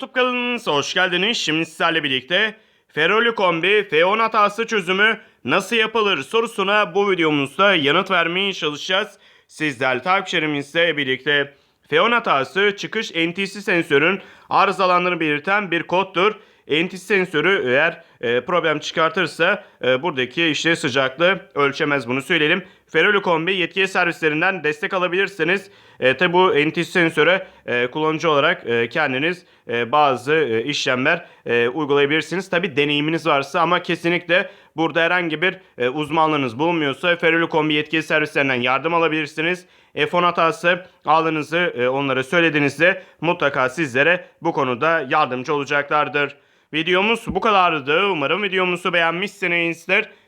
YouTube kanalımıza hoş geldiniz. Şimdi sizlerle birlikte Ferroli kombi F10 hatası çözümü nasıl yapılır sorusuna bu videomuzda yanıt vermeye çalışacağız. Sizler takipçilerimizle birlikte F10 hatası çıkış NTC sensörün arızalandığını belirten bir koddur. NTC sensörü eğer e, problem çıkartırsa e, buradaki işte sıcaklığı ölçemez bunu söyleyelim. Ferroli kombi yetkili servislerinden destek alabilirsiniz. E, tabi bu NTC sensöre e, kullanıcı olarak e, kendiniz e, bazı e, işlemler e, uygulayabilirsiniz. Tabi deneyiminiz varsa ama kesinlikle burada herhangi bir e, uzmanlığınız bulunmuyorsa Ferroli kombi yetkili servislerinden yardım alabilirsiniz. F10 hatası aldığınızı e, onlara söylediğinizde mutlaka sizlere bu konuda yardımcı olacaklardır. Videomuz bu kadardı. Umarım videomuzu beğenmişsinizdir.